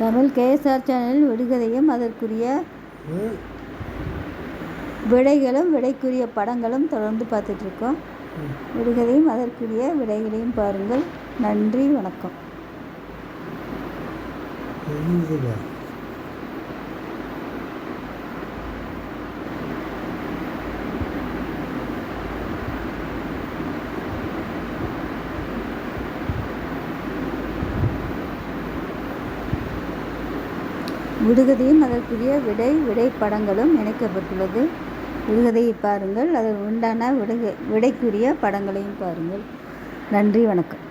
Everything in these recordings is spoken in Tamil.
தமிழ் கேஎஸ்ஆர் சேனலில் விடுகதையும் அதற்குரிய விடைகளும் விடைக்குரிய படங்களும் தொடர்ந்து பார்த்துட்ருக்கோம். விடுகதையும் அதற்குரிய விடைகளையும் பாருங்கள். நன்றி வணக்கம். விடுகதையும் அதற்குரிய விடை விடை படங்களும் இணைக்கப்பட்டுள்ளது. விடுகதையை பாருங்கள் அதில் உண்டான விடுக விடைக்குரிய படங்களையும் பாருங்கள். நன்றி வணக்கம்.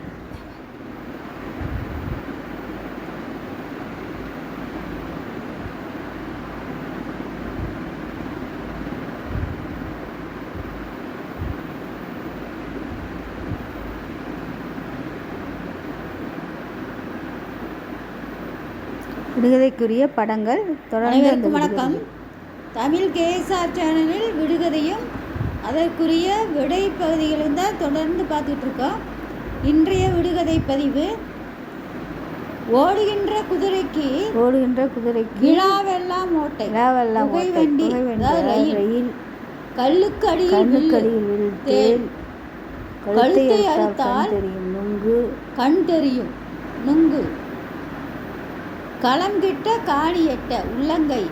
விடுகதைக்குரிய படங்கள் தொடர்ந்து வணக்கம். தமிழ் கேஎஸ்ஆர் சேனலில் விடுகதையும் அதற்குரிய விடை பகுதிகளும் தான் தொடர்ந்து பார்த்துட்டு இருக்கோம். இன்றைய விடுகதை பதிவு ஓடுகின்ற குதிரைக்கு ஓடுகின்ற குதிரைக்கு விழாவெல்லாம் ஓட்டை விழாவெல்லாம் புகைவண்டி, அதாவது ரயில். கல்லுக்கு அடியில் தேல் கழுத்தை அறுத்தால் தெரியும் நுங்கு. கண் தெரியும் நுங்கு. களம் கிட்ட காணி எட்ட உள்ளங்கை.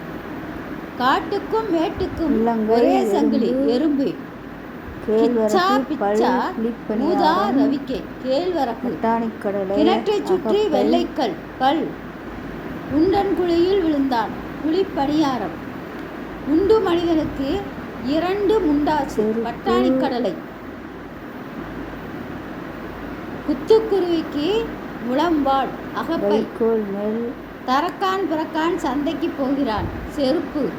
காட்டுக்கும் மேட்டுக்கும் ஒரே சங்கிலி எறும்பு, பல் ஊதா ரவிக்கை கேழ்வரகு. கிணற்றைச் சுற்றி வெள்ளைக்கல் கல் உண்டன் குழியில் விழுந்தான் குழிப்பணியாரம் உண்டு மனிதனுக்கு இரண்டு முண்டாச்சு செருப்பு. பட்டாணிக் கடலை. குத்துக்குருவிக்கு முழம்பாள் அகப்பை. வைக்கோல் நெல் தரக்கான் பிறக்கான் சந்தைக்கு போகிறான். செருப்பு.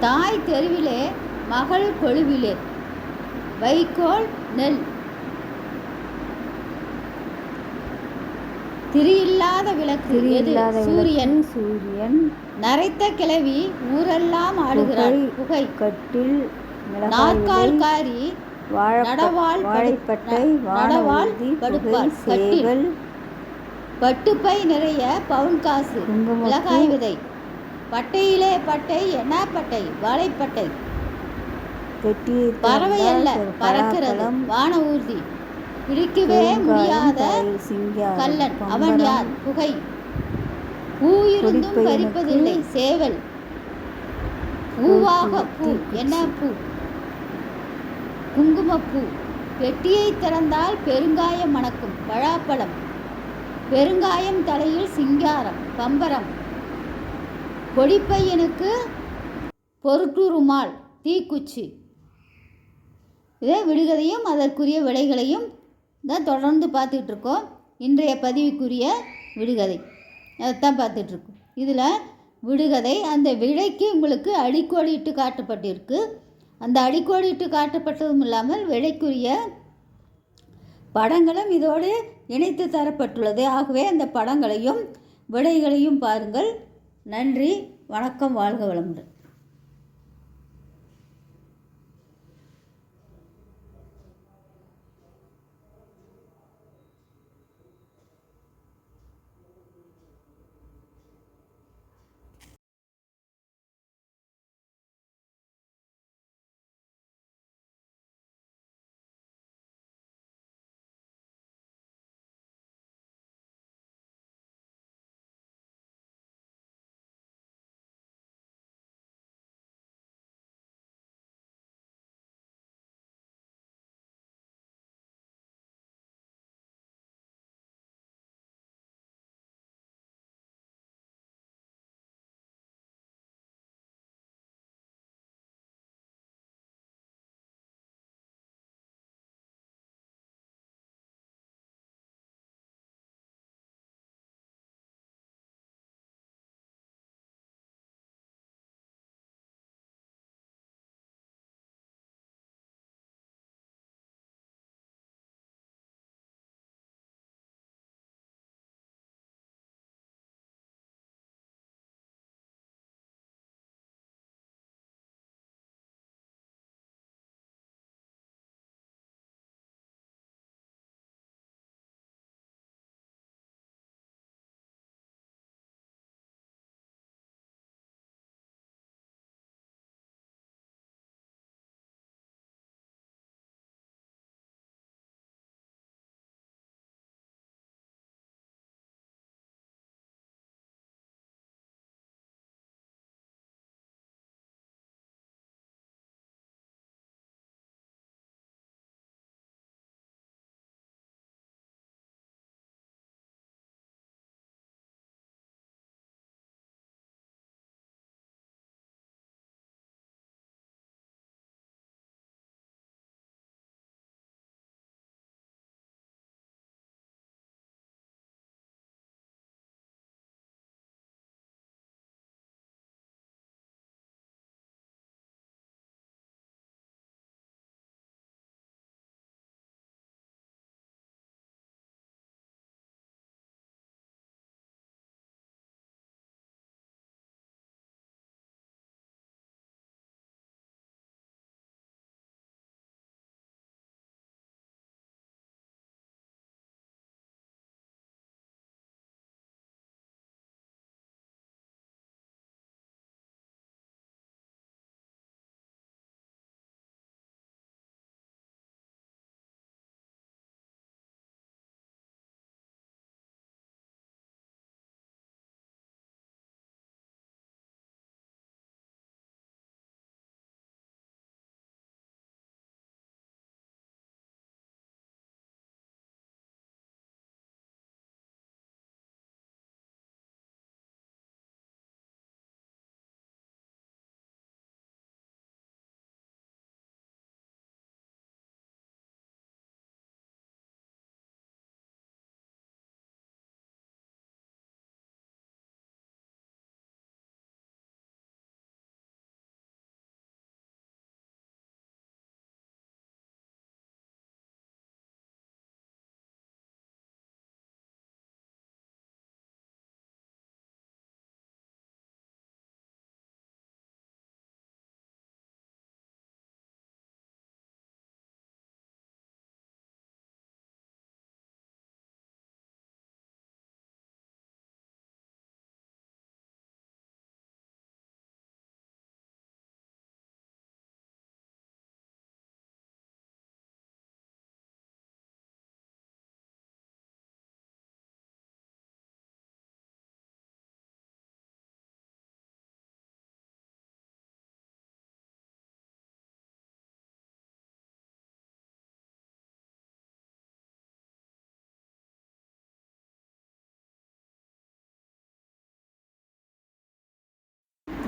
தாய் தெருவிலே மகள் கொழுவிலே. வைக்கோல் நெல். திரியில்லாத விளக்கு. சூரியன். சூரியன். நரைத்த கிழவி ஊரெல்லாம் ஆடுகிறாள். புகை, கட்டில் மிளகாய் நாற்கால் விதை, காரி வாழைப்ப- நடவாள் படு- வாழைப்பட்டை ந- நடவாள் வானூர்தி புகை படுப்பாள், கட்டில். பட்டுப்பை நிறைய பவுன் காசு. மிளகாய் விதை. பட்டையிலே பட்டை என்ன பட்டை? வாழைப்பட்டை. பறவை அல்ல பறக்கிறது. வான ஊர்தி. பிடிக்கவே முடியாத கள்ளன். அவன் யார்? புகை பூ இருந்தும் பறிப்பதில்லை சேவல். பூவாக பூ. என்ன பூ? குங்குமப்பூ. பெட்டியை திறந்தால் பெருங்காயம் மணக்கும். பழாப்பழம். பெருங்காயம் தலையில் சிங்காரம் பம்பரம். கொடிப்பையனுக்கு பொருட்டுருமால் தீக்குச்சி. இதே விடுகதையும் அதற்குரிய விடைகளையும் தான் தொடர்ந்து பார்த்துட்டு இருக்கோம் இன்றைய பதிவுக்குரிய விடுகதை. அதைத்தான் பார்த்துட்ருக்கோம். இதில் விடுகதை அந்த விடைக்கு உங்களுக்கு அடிக்கோடிட்டு காட்டப்பட்டிருக்கு. அந்த அடிக்கோடிட்டு காட்டப்பட்டதும் இல்லாமல் விடைக்குரிய படங்களும் இதோடு இணைத்து தரப்பட்டுள்ளது. ஆகவே அந்த படங்களையும் விடைகளையும் பாருங்கள். நன்றி வணக்கம் வாழ்க வளமுடன்.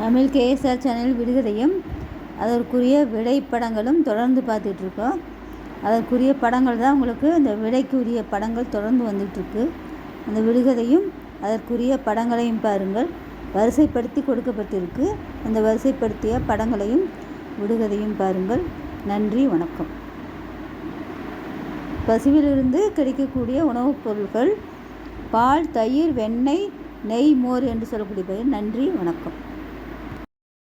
தமிழ் கேஎஸ்ஆர் சேனல் விடுகதையும் அதற்குரிய விடை படங்களும் தொடர்ந்து பார்த்துட்ருக்கோம். அதற்குரிய படங்கள் தான் உங்களுக்கு இந்த விடைக்குரிய படங்கள் தொடர்ந்து வந்துட்டுருக்கு அந்த விடுகதையும் அதற்குரிய படங்களையும் பாருங்கள். வரிசைப்படுத்தி கொடுக்கப்பட்டிருக்கு. அந்த வரிசைப்படுத்திய படங்களையும் விடுகதையும் பாருங்கள். நன்றி வணக்கம். பசுவிலிருந்து கிடைக்கக்கூடிய உணவுப் பொருட்கள் பால் தயிர் வெண்ணெய் நெய் மோர் என்று சொல்லக்கூடிய பெயர். நன்றி வணக்கம்.